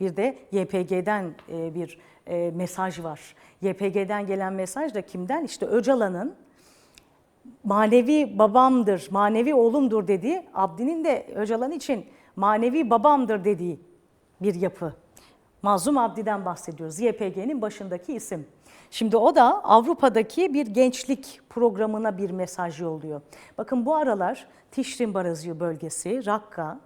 Bir de YPG'den e, bir e, mesaj var. YPG'den gelen mesaj da kimden? İşte Öcalan'ın manevi babamdır, manevi oğlumdur dediği, Abdi'nin de Öcalan için manevi babamdır dediği bir yapı. Mazlum Abdi'den bahsediyoruz. YPG'nin başındaki isim. Şimdi o da Avrupa'daki bir gençlik programına bir mesaj yolluyor. Bakın bu aralar Tişrin Barazı bölgesi, Rakka,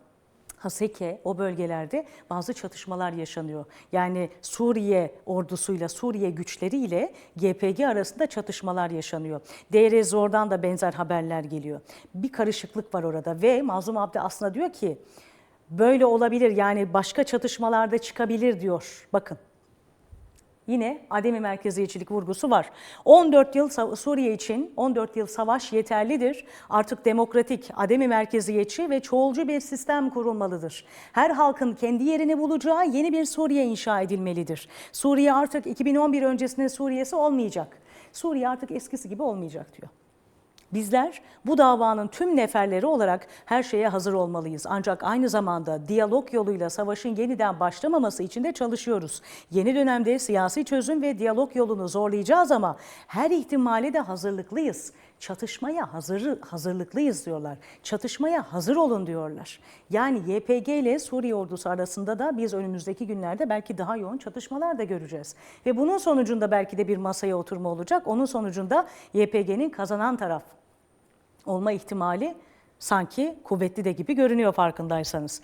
Haseke o bölgelerde bazı çatışmalar yaşanıyor. Yani Suriye ordusuyla, Suriye güçleriyle GPG arasında çatışmalar yaşanıyor. Deir Zor'dan da benzer haberler geliyor. Bir karışıklık var orada ve Mazlum Abdi aslında diyor ki böyle olabilir yani başka çatışmalarda çıkabilir diyor. Bakın yine ademi merkeziyetçilik vurgusu var. 14 yıl Suriye için 14 yıl savaş yeterlidir. Artık demokratik, ademi merkeziyetçi ve çoğulcu bir sistem kurulmalıdır. Her halkın kendi yerini bulacağı yeni bir Suriye inşa edilmelidir. Suriye artık 2011 öncesinin Suriye'si olmayacak. Suriye artık eskisi gibi olmayacak diyor. Bizler bu davanın tüm neferleri olarak her şeye hazır olmalıyız. Ancak aynı zamanda diyalog yoluyla savaşın yeniden başlamaması için de çalışıyoruz. Yeni dönemde siyasi çözüm ve diyalog yolunu zorlayacağız ama her ihtimale de hazırlıklıyız. Çatışmaya hazır, hazırlıklıyız diyorlar. Çatışmaya hazır olun diyorlar. Yani YPG ile Suriye ordusu arasında da biz önümüzdeki günlerde belki daha yoğun çatışmalar da göreceğiz. Ve bunun sonucunda belki de bir masaya oturma olacak. Onun sonucunda YPG'nin kazanan taraf olma ihtimali sanki kuvvetli de gibi görünüyor farkındaysanız.